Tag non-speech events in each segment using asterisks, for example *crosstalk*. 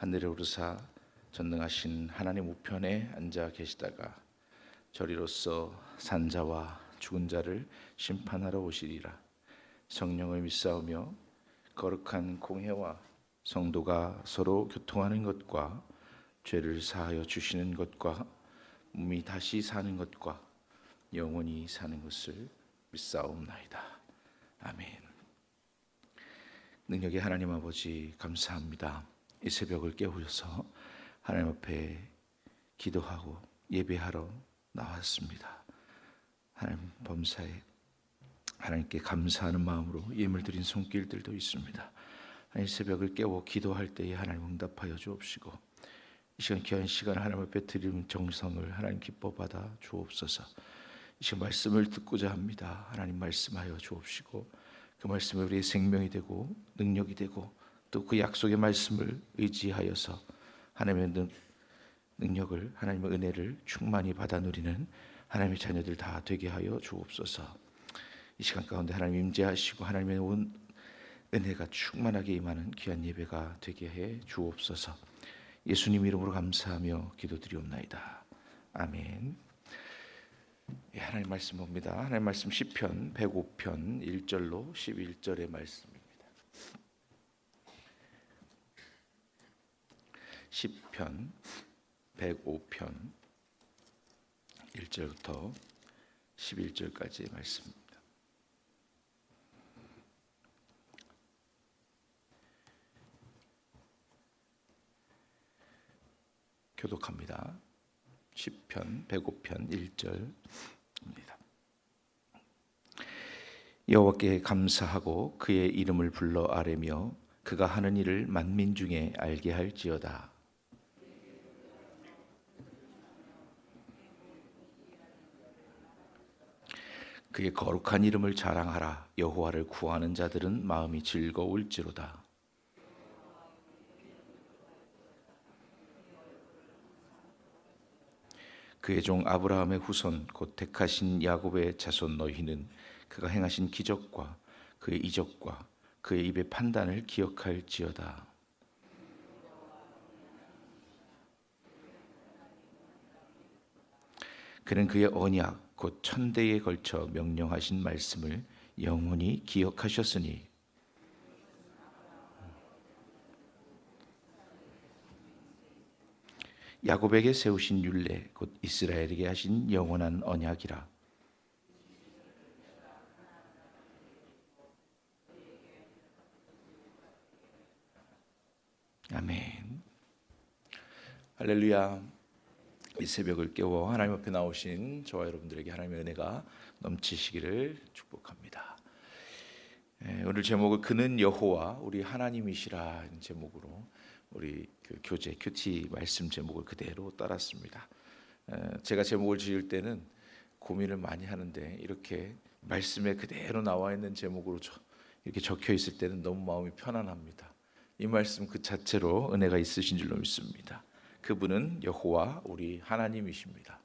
하늘에 오르사 전능하신 하나님 우편에 앉아 계시다가 저리로서 산자와 죽은 자를 심판하러 오시리라 성령을 믿사오며 거룩한 공회와 성도가 서로 교통하는 것과 죄를 사하여 주시는 것과 몸이 다시 사는 것과 영원히 사는 것을 믿사옵나이다. 아멘. 능력의 하나님 아버지 감사합니다. 이 새벽을 깨우셔서 하나님 앞에 기도하고 예배하러 나왔습니다. 하나님 범사에 하나님께 감사하는 마음으로 예물 드린 손길들도 있습니다. 이 새벽을 깨워 기도할 때에 하나님 응답하여 주옵시고 이 시간 귀한 시간 하나님 앞에 드리는 정성을 하나님 기뻐 받아 주옵소서. 이 시간 말씀을 듣고자 합니다. 하나님 말씀하여 주옵시고 그 말씀이 우리의 생명이 되고 능력이 되고 또 그 약속의 말씀을 의지하여서 하나님의 능, 능력을 하나님의 은혜를 충만히 받아 누리는 하나님의 자녀들 다 되게 하여 주옵소서. 이 시간 가운데 하나님 임재하시고 하나님의 온 은혜가 충만하게 임하는 귀한 예배가 되게 해 주옵소서. 예수님 이름으로 감사하며 기도드리옵나이다. 아멘. 예, 하나님 말씀 봅니다. 하나님 말씀 시편 105편 1절로 11절의 말씀입니다. 시편 105편 1절부터 11절까지의 말씀입니다. 교독합니다. 시편 105편 1절입니다. 여호와께 감사하고 그의 이름을 불러 아뢰며 그가 하는 일을 만민 중에 알게 할지어다. 그의 거룩한 이름을 자랑하라. 여호와를 구하는 자들은 마음이 즐거울지로다. 그의 종 아브라함의 후손 곧 택하신 야곱의 자손 너희는 그가 행하신 기적과 그의 이적과 그의 입의 판단을 기억할지어다. 그는 그의 언약 곧 천대에 걸쳐 명령하신 말씀을 영원히 기억하셨으니. 야곱에게 세우신 율례 곧 이스라엘에게 하신 영원한 언약이라. 아멘. 할렐루야 이 새벽을 깨워 하나님 앞에 나오신 저와 여러분들에게 하나님의 은혜가 넘치시기를 축복합니다. 예, 오늘 제목을 그는 여호와 우리 하나님이시라 제목으로 우리 그 교재 큐티 말씀 제목을 그대로 따랐습니다. 예, 제가 제목을 지을 때는 고민을 많이 하는데 이렇게 말씀에 그대로 나와 있는 제목으로 이렇게 적혀 있을 때는 너무 마음이 편안합니다. 이 말씀 그 자체로 은혜가 있으신 줄로 믿습니다. 그분은 여호와 우리 하나님이십니다.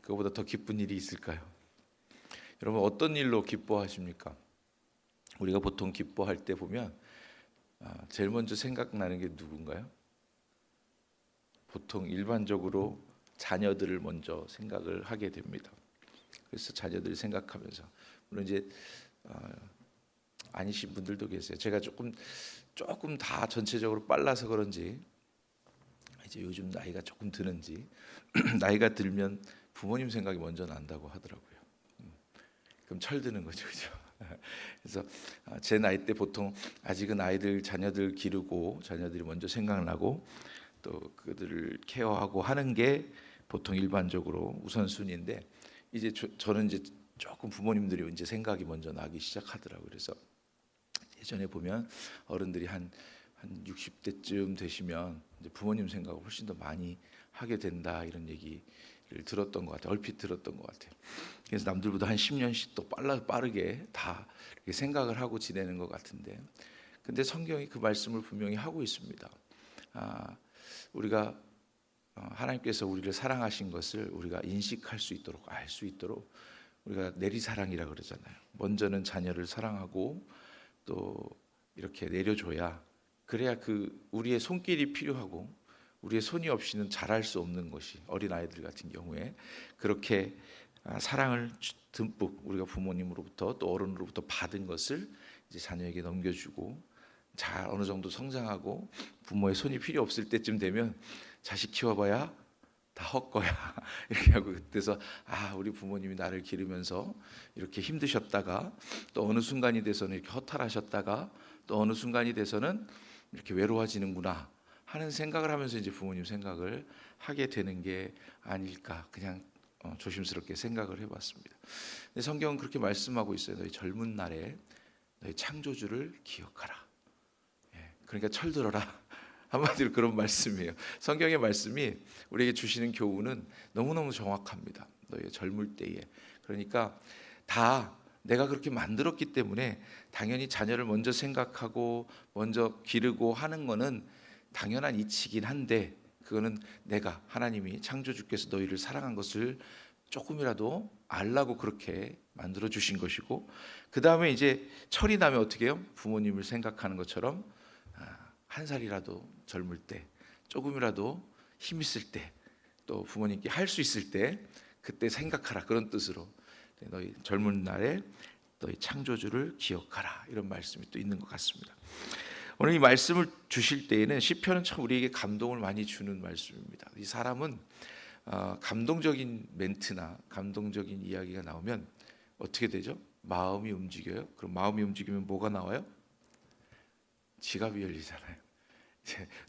그보다 더 기쁜 일이 있을까요? 여러분 어떤 일로 기뻐하십니까? 우리가 보통 기뻐할 때 보면 아, 제일 먼저 생각나는 게 누군가요? 보통 일반적으로 자녀들을 먼저 생각을 하게 됩니다. 그래서 자녀들 생각하면서 물론 이제 어, 아니신 분들도 계세요. 제가 조금 조금 다 전체적으로 빨라서 그런지 이제 요즘 나이가 조금 드는지 *clears throat* 나이가 들면 부모님 생각이 먼저 난다고 하더라고요. 음, 그럼 철드는 거죠, 그죠? *laughs* 그래서 아, 제 나이 때 보통 아직은 아이들 자녀들 기르고 자녀들이 먼저 생각나고 또 그들을 케어하고 하는 게 보통 일반적으로 우선순위인데 이제 저, 는 이제 조금 부모님들이 이제 생각이 먼저 나기 시작하더라고요. 그래서 예전에 보면 어른들이 한 한 60대쯤 되시면 부모님 생각을 훨씬 더 많이 하게 된다 이런 얘기를 들었던 것 같아요. 얼핏 들었던 것 같아요. 그래서 남들보다 한 10년씩 또 빨라 빠르게 다 생각을 하고 지내는 것 같은데, 근데 성경이 그 말씀을 분명히 하고 있습니다. 아, 우리가 어, 하나님께서 우리를 사랑하신 것을 우리가 인식할 수 있도록 알 수 있도록 우리가 내리사랑이라 그러잖아요. 먼저는 자녀를 사랑하고 또 이렇게 내려줘야 그래야 그 우리의 손길이 필요하고 우리의 손이 없이는 잘할 수 없는 것이 어린 아이들 같은 경우에 그렇게 아, 사랑을 주- 듬뿍 우리가 부모님으로부터 또 어른으로부터 받은 것을 이제 자녀에게 넘겨주고 잘 어느 정도 성장하고 부모의 손이 필요 없을 때쯤 되면 자식 키워봐야 다 헛거야. *laughs* 이렇게 하고 그때서 아 우리 부모님이 나를 기르면서 이렇게 힘드셨다가 또 어느 순간이 돼서는 이렇게 허탈하셨다가 또 어느 순간이 돼서는 이렇게 외로워지는구나 하는 생각을 하면서 이제 부모님 생각을 하게 되는 게 아닐까 그냥 어, 조심스럽게 생각을 해봤습니다. 성경은 그렇게 말씀하고 있어요. 너희 젊은 날에 너희 창조주를 기억하라. 예, 그러니까 철들어라. *laughs* 한마디로 그런 말씀이에요. 성경의 말씀이 우리에게 주시는 교훈은 너무너무 정확합니다. 너희 젊을 때에. 그러니까 다 내가 그렇게 만들었기 때문에 당연히 자녀를 먼저 생각하고 먼저 기르고 하는 거는 당연한 이치긴 한데 그거는 내가 하나님이 창조주께서 너희를 사랑한 것을 조금이라도 알라고 그렇게 만들어 주신 것이고 그 다음에 이제 철이 나면 어떻게 해요? 부모님을 생각하는 것처럼 아, 한 살이라도 젊을 때 조금이라도 힘 있을 때 또 부모님께 할 수 있을 때 그때 생각하라 그런 뜻으로 네, 너희 젊은 날에 너희 창조주를 기억하라 이런 말씀이 또 있는 것 같습니다. 오늘 이 말씀을 주실 때에는 시편은 참 우리에게 감동을 많이 주는 말씀입니다. 이 사람은 어, 감동적인 멘트나 감동적인 이야기가 나오면 어떻게 되죠? 마음이 움직여요. 그럼 마음이 움직이면 뭐가 나와요? 지갑이 열리잖아요.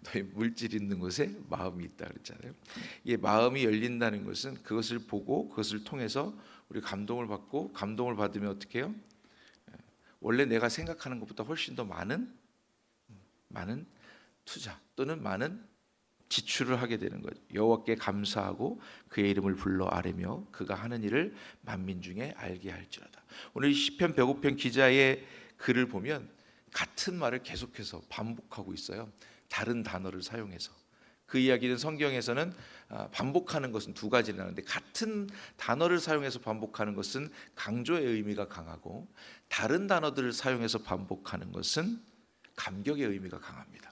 너희 물질 있는 곳에 마음이 있다 그랬잖아요. 이 마음이 열린다는 것은 그것을 보고 그것을 통해서 우리 감동을 받고 감동을 받으면 어떻게 해요? 원래 내가 생각하는 것보다 훨씬 더 많은 많은 투자 또는 많은 지출을 하게 되는 거죠. 여호와께 감사하고 그의 이름을 불러 아뢰며 그가 하는 일을 만민 중에 알게 할지어다. 오늘 이 시편 105편 기자의 글을 보면 같은 말을 계속해서 반복하고 있어요. 다른 단어를 사용해서 그 이야기는 성경에서는 아, 반복하는 것은 두 가지를 하는데 같은 단어를 사용해서 반복하는 것은 강조의 의미가 강하고 다른 단어들을 사용해서 반복하는 것은 감격의 의미가 강합니다.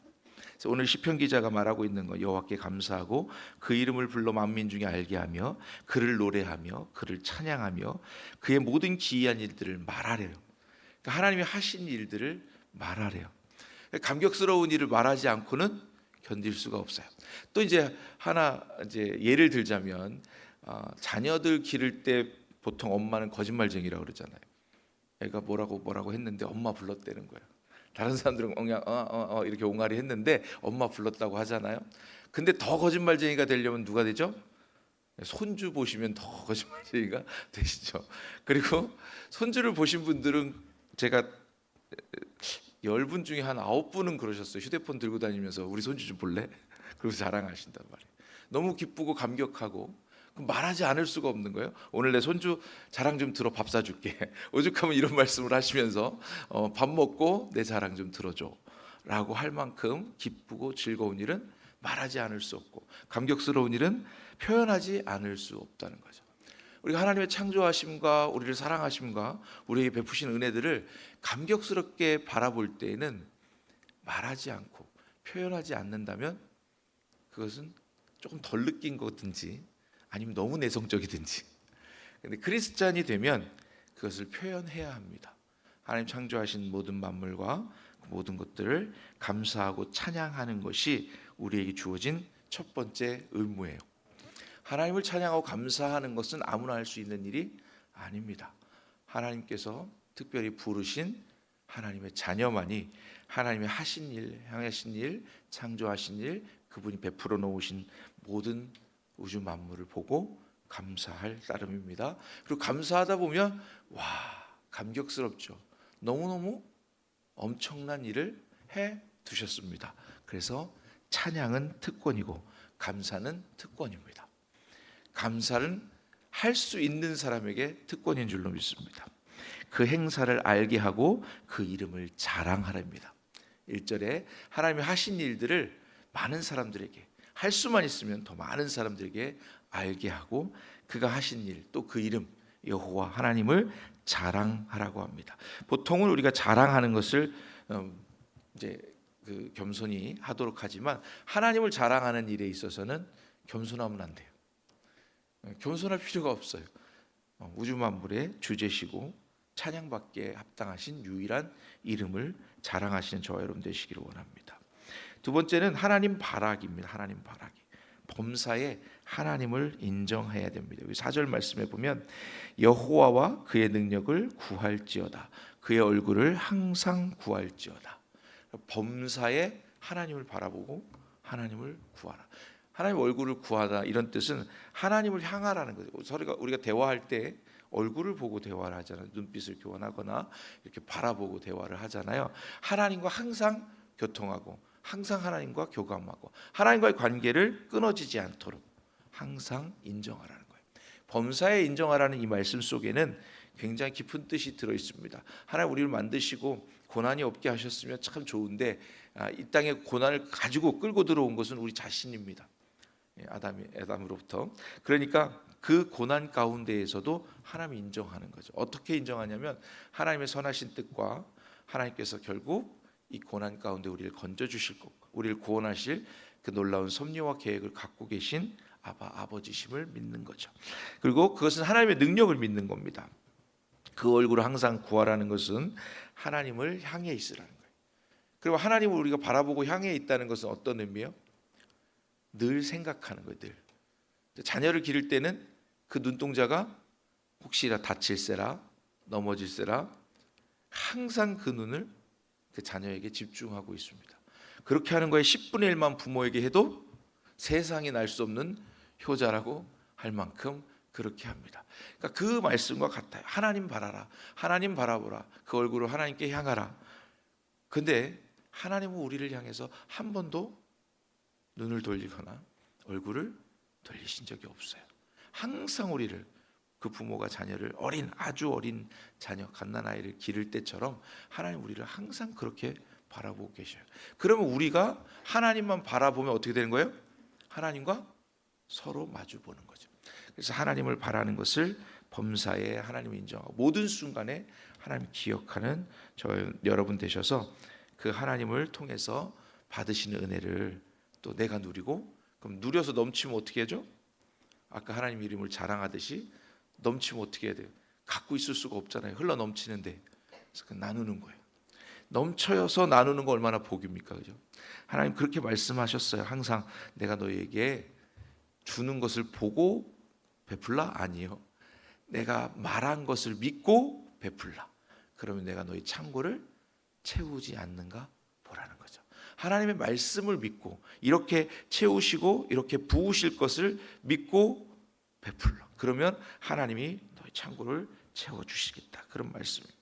오늘 시편 기자가 말하고 있는 거 여호와께 감사하고 그 이름을 불러 만민 중에 알게 하며 그를 노래하며 그를 찬양하며 그의 모든 기이한 일들을 말하래요. 그러니까 하나님이 하신 일들을 말하래요. 감격스러운 일을 말하지 않고는 견딜 수가 없어요. 또 이제 하나 이제 예를 들자면 어, 자녀들 기를 때 보통 엄마는 거짓말쟁이라고 그러잖아요. 애가 뭐라고 뭐라고 했는데 엄마 불렀다는 거예요. 다른 사람들은 그냥 어, 어, 어, 이렇게 옹알이 했는데 엄마 불렀다고 하잖아요. 근데 더 거짓말쟁이가 되려면 누가 되죠? 손주 보시면 더 *laughs* 거짓말쟁이가 되시죠. 그리고 손주를 보신 분들은 제가 열분 중에 한 아홉 분은 그러셨어요. 휴대폰 들고 다니면서 우리 손주 좀 볼래? *laughs* 그러고 자랑하신단 말이에요. 너무 기쁘고 감격하고 말하지 않을 수가 없는 거예요. 오늘 내 손주 자랑 좀 들어 밥 사줄게. *laughs* 오죽하면 이런 말씀을 하시면서 어, 밥 먹고 내 자랑 좀 들어줘 라고 할 만큼 기쁘고 즐거운 일은 말하지 않을 수 없고 감격스러운 일은 표현하지 않을 수 없다는 거죠. 우리가 하나님의 창조하심과 우리를 사랑하심과 우리에게 베푸신 은혜들을 감격스럽게 바라볼 때에는 말하지 않고 표현하지 않는다면 그것은 조금 덜 느낀 거든지 아니면 너무 내성적이든지 근데 크리스찬이 되면 그것을 표현해야 합니다. 하나님 창조하신 모든 만물과 그 모든 것들을 감사하고 찬양하는 것이 우리에게 주어진 첫 번째 의무예요. 하나님을 찬양하고 감사하는 것은 아무나 할 수 있는 일이 아닙니다. 하나님께서 특별히 부르신 하나님의 자녀만이 하나님의 하신 일, 향하신 일, 창조하신 일, 그분이 베풀어 놓으신 모든 우주 만물을 보고 감사할 따름입니다. 그리고 감사하다 보면 와 감격스럽죠. 너무 너무 엄청난 일을 해 두셨습니다. 그래서 찬양은 특권이고 감사는 특권입니다. 감사는 할 수 있는 사람에게 특권인 줄로 믿습니다. 그 행사를 알게 하고 그 이름을 자랑하랍니다. 1절에 하나님이 하신 일들을 많은 사람들에게 할 수만 있으면 더 많은 사람들에게 알게 하고 그가 하신 일 또 그 이름 여호와 하나님을 자랑하라고 합니다. 보통은 우리가 자랑하는 것을 음, 이제 그 겸손히 하도록 하지만 하나님을 자랑하는 일에 있어서는 겸손하면 안 돼요. 어, 겸손할 필요가 없어요. 어, 우주 만물의 주제시고 찬양받기에 합당하신 유일한 이름을 자랑하시는 저와 여러분 되시기를 원합니다. 두 번째는 하나님 바라기입니다. 하나님 바라기. 범사에 하나님을 인정해야 됩니다. 여기 4절 말씀에 보면 여호와와 그의 능력을 구할지어다. 그의 얼굴을 항상 구할지어다. 범사에 하나님을 바라보고 하나님을 구하라. 하나님 얼굴을 구하다 이런 뜻은 하나님을 향하라는 거죠. 우리가 대화할 때 얼굴을 보고 대화를 하잖아요. 눈빛을 교환하거나 이렇게 바라보고 대화를 하잖아요. 하나님과 항상 교통하고 항상 하나님과 교감하고 하나님과의 관계를 끊어지지 않도록 항상 인정하라는 거예요. 범사에 인정하라는 이 말씀 속에는 굉장히 깊은 뜻이 들어 있습니다. 하나님 우리를 만드시고 고난이 없게 하셨으면 참 좋은데 아, 이 땅에 고난을 가지고 끌고 들어온 것은 우리 자신입니다. 예, 아담이 아담으로부터 그러니까 그 고난 가운데에서도 하나님 인정하는 거죠. 어떻게 인정하냐면 하나님의 선하신 뜻과 하나님께서 결국 이 고난 가운데 우리를 건져 주실 것, 우리를 구원하실 그 놀라운 섭리와 계획을 갖고 계신 아바 아버지심을 믿는 거죠. 그리고 그것은 하나님의 능력을 믿는 겁니다. 그 얼굴을 항상 구하라는 것은 하나님을 향해 있으라는 거예요. 그리고 하나님을 우리가 바라보고 향해 있다는 것은 어떤 의미예요? 늘 생각하는 거예요. 늘 자녀를 기를 때는 그 눈동자가 혹시나 다칠세라 넘어질세라 항상 그 눈을 그 자녀에게 집중하고 있습니다. 그렇게 하는 거에 10분의 1만 부모에게 해도 세상이 날 수 없는 효자라고 할 만큼 그렇게 합니다. 그러니까 그 말씀과 같아요. 하나님 바라라. 하나님 바라보라. 그 얼굴을 하나님께 향하라. 근데 하나님은 우리를 향해서 한 번도 눈을 돌리거나 얼굴을 돌리신 적이 없어요. 항상 우리를 그 부모가 자녀를 어린 아주 어린 자녀 갓난 아이를 기를 때처럼 하나님 우리를 항상 그렇게 바라보고 계셔요. 그러면 우리가 하나님만 바라보면 어떻게 되는 거예요? 하나님과 서로 마주 보는 거죠. 그래서 하나님을 바라는 것을 범사에 하나님을 인정하고 모든 순간에 하나님 기억하는 저 여러분 되셔서 그 하나님을 통해서 받으시는 은혜를 또 내가 누리고 그럼 누려서 넘치면 어떻게 하죠? 아까 하나님 이름을 자랑하듯이 넘치면 어떻게 해야 돼요? 갖고 있을 수가 없잖아요. 흘러 넘치는데 그래서 그 나누는 거예요. 넘쳐서 나누는 거 얼마나 복입니까, 그죠? 하나님 그렇게 말씀하셨어요. 항상 내가 너에게 주는 것을 보고 베풀라 아니요. 내가 말한 것을 믿고 베풀라. 그러면 내가 너희 창고를 채우지 않는가 보라는 거죠. 하나님의 말씀을 믿고 이렇게 채우시고 이렇게 부으실 것을 믿고 베풀러. 그러면 하나님이 너희 창고를 채워 주시겠다. 그런 말씀입니다.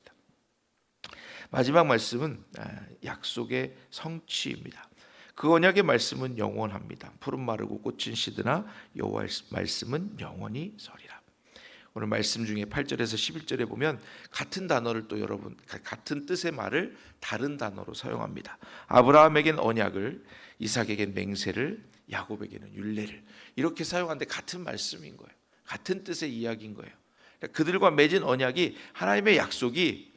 마지막 말씀은 아, 약속의 성취입니다. 그 언약의 말씀은 영원합니다. 푸른 마르고 꽃은 시드나 여호와의 말씀은 영원히 서리라. 오늘 말씀 중에 8절에서 11절에 보면 같은 단어를 또 여러분 같은 뜻의 말을 다른 단어로 사용합니다. 아브라함에겐 언약을, 이삭에겐 맹세를, 야곱에게는 율례를 이렇게 사용하는데 같은 말씀인 거예요. 같은 뜻의 이야기인 거예요. 그러니까 그들과 맺은 언약이 하나님의 약속이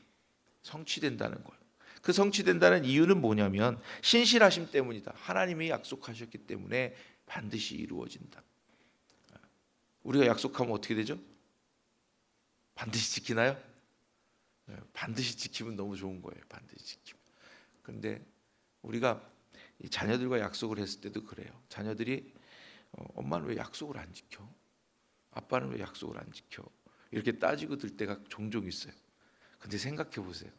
성취된다는 거예요. 그 성취된다는 이유는 뭐냐면 신실하심 때문이다. 하나님이 약속하셨기 때문에 반드시 이루어진다. 우리가 약속하면 어떻게 되죠? 반드시 지키나요? 네, 반드시 지키면 너무 좋은 거예요. 반드시 지키면. 그런데 우리가 자녀들과 약속을 했을 때도 그래요. 자녀들이 어, 엄마는 왜 약속을 안 지켜? 아빠는 왜 약속을 안 지켜? 이렇게 따지고 들 때가 종종 있어요. 근데 생각해 보세요.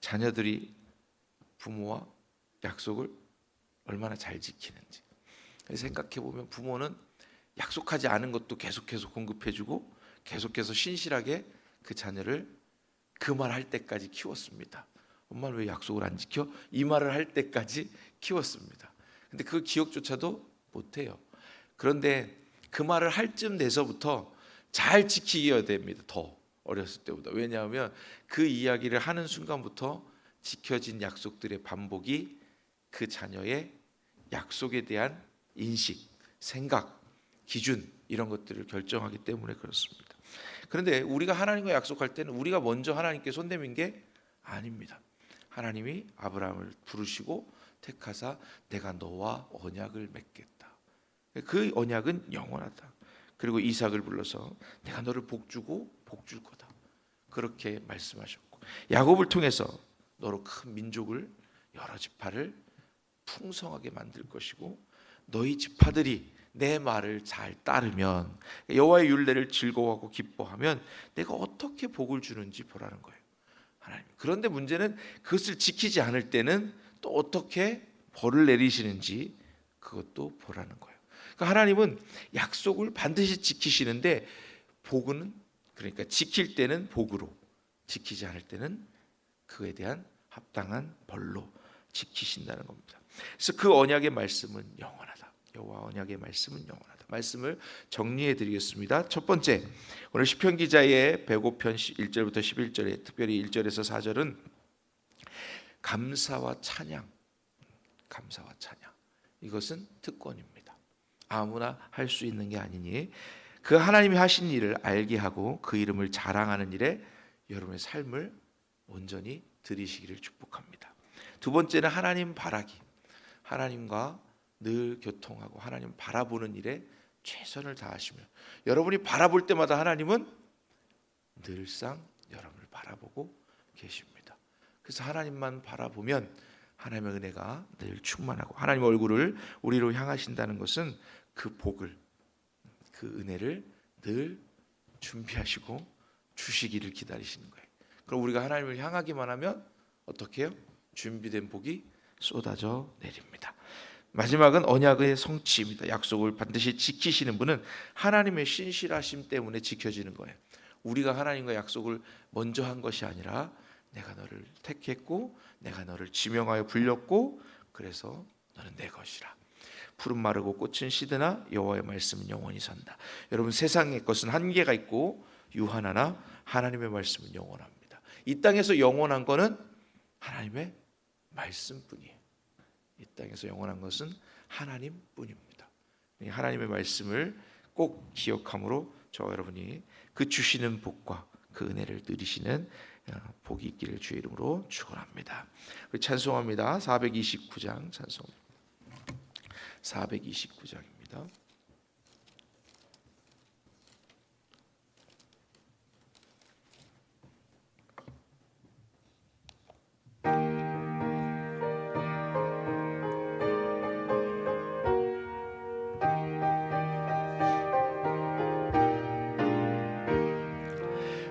자녀들이 부모와 약속을 얼마나 잘 지키는지. 생각해 보면 부모는 약속하지 않은 것도 계속해서 공급해 주고 계속해서 신실하게 그 자녀를 그 말 할 때까지 키웠습니다. 엄마는 왜 약속을 안 지켜? 이 말을 할 때까지 키웠습니다. 근데 그 기억조차도 못해요. 그런데 그 말을 할 쯤 돼서부터 잘 지키게 됩니다. 더 어렸을 때보다. 왜냐하면 그 이야기를 하는 순간부터 지켜진 약속들의 반복이 그 자녀의 약속에 대한 인식, 생각, 기준 이런 것들을 결정하기 때문에 그렇습니다. 그런데 우리가 하나님과 약속할 때는 우리가 먼저 하나님께 손 내민 게 아닙니다. 하나님이 아브라함을 부르시고 택하사 내가 너와 언약을 맺겠다. 그 언약은 영원하다. 그리고 이삭을 불러서 내가 너를 복주고 복줄 거다. 그렇게 말씀하셨고 야곱을 통해서 너로 큰 민족을 여러 지파를 풍성하게 만들 것이고 너희 지파들이 내 말을 잘 따르면 여호와의 율례를 즐거워하고 기뻐하면 내가 어떻게 복을 주는지 보라는 거예요. 하나님. 그런데 문제는 그것을 지키지 않을 때는 또 어떻게 벌을 내리시는지 그것도 보라는 거예요. 그러니까 하나님은 약속을 반드시 지키시는데 복은 그러니까 지킬 때는 복으로 지키지 않을 때는 그에 대한 합당한 벌로 지키신다는 겁니다. 그래서 그 언약의 말씀은 영원하다. 여호와 언약의 말씀은 영원하다. 말씀을 정리해 드리겠습니다. 첫 번째, 오늘 시편 기자의 105편 1절부터 11절에 특별히 1절에서 4절은 감사와 찬양, 감사와 찬양. 이것은 특권입니다. 아무나 할 수 있는 게 아니니 그 하나님이 하신 일을 알게 하고 그 이름을 자랑하는 일에 여러분의 삶을 온전히 드리시기를 축복합니다. 두 번째는 하나님 바라기. 하나님과 늘 교통하고 하나님 바라보는 일에 최선을 다하시며 여러분이 바라볼 때마다 하나님은 늘상 여러분을 바라보고 계십니다. 그래서 하나님만 바라보면 하나님의 은혜가 늘 충만하고 하나님 얼굴을 우리로 향하신다는 것은 그 복을 그 은혜를 늘 준비하시고 주시기를 기다리시는 거예요. 그럼 우리가 하나님을 향하기만 하면 어떻게 해요? 준비된 복이 쏟아져 내립니다. 마지막은 언약의 성취입니다. 약속을 반드시 지키시는 분은 하나님의 신실하심 때문에 지켜지는 거예요. 우리가 하나님과 약속을 먼저 한 것이 아니라 내가 너를 택했고 내가 너를 지명하여 불렸고 그래서 너는 내 것이라. 푸른 마르고 꽃은 시드나 여호와의 말씀은 영원히 산다. 여러분 세상의 것은 한계가 있고 유한하나 하나님의 말씀은 영원합니다. 이 땅에서 영원한 거는 하나님의 말씀뿐이에요. 이 땅에서 영원한 것은 하나님뿐입니다. 하나님의 말씀을 꼭 기억함으로 저와 여러분이 그 주시는 복과 그 은혜를 누리시는 어, 복이 있기를 주의 이름으로 축원합니다. 우리 찬송합니다. 429장 찬송. 429장입니다.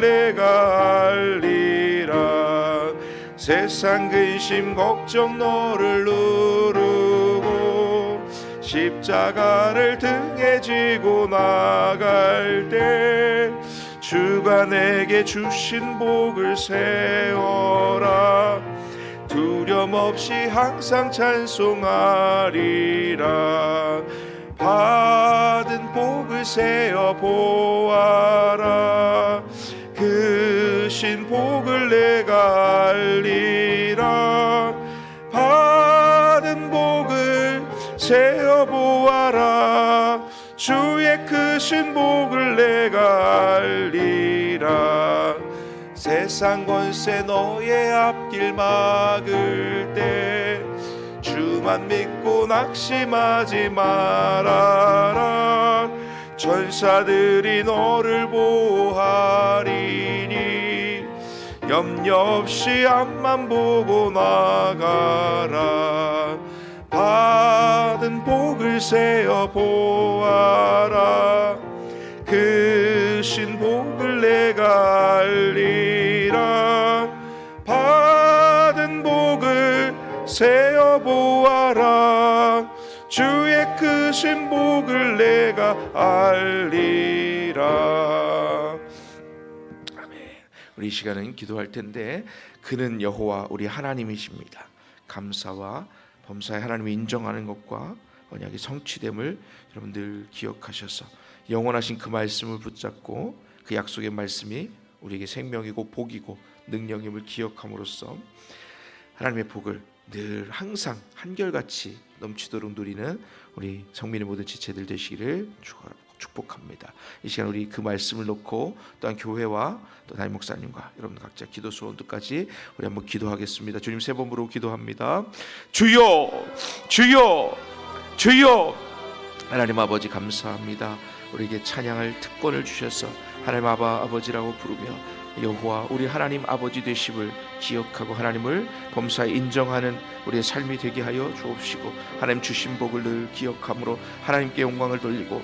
내가 알리라. 세상 근심 걱정 너를 누르고 십자가를 등에 지고 나갈 때 주가 내게 주신 복을 세워라. 두려움 없이 항상 찬송하리라. 받은 복을 세어 보아라 복을 내가 알리라. 받은 복을 세어 보아라. 주의 크신 복을 내가 알리라. 세상 권세 너의 앞길 막을 때 주만 주만 믿고 낙심하지 말아라. 전사들이 너를 보호하리니 염려 없이 앞만 보고 나가라. 받은 복을 세어 보아라. 그 신 복을 내가 알리라. 받은 복을 세어 보아라. 주의 그 신복을 내가 알리라 우리 이 시간은 기도할 텐데 그는 여호와 우리 하나님이십니다. 감사와 범사의 하나님을 인정하는 것과 언약의 성취됨을 여러분들 기억하셔서 영원하신 그 말씀을 붙잡고 그 약속의 말씀이 우리에게 생명이고 복이고 능력임을 기억함으로써 하나님의 복을 늘 항상 한결같이 넘치도록 누리는 우리 성민의 모든 지체들 되시기를 축하- 축복합니다. 이 시간 우리 그 말씀을 놓고 또한 교회와 또 담임 목사님과 여러분 각자 기도 소원도까지 우리 한번 기도하겠습니다. 주님 세 번으로 기도합니다. 주여, 주여, 주여. 하나님 아버지 감사합니다. 우리에게 찬양할 특권을 주셔서 하나님 아바 아버지라고 부르며 여호와 우리 하나님 아버지 되심을 기억하고 하나님을 범사에 인정하는 우리의 삶이 되게 하여 주옵시고 하나님 주신 복을 늘 기억함으로 하나님께 영광을 돌리고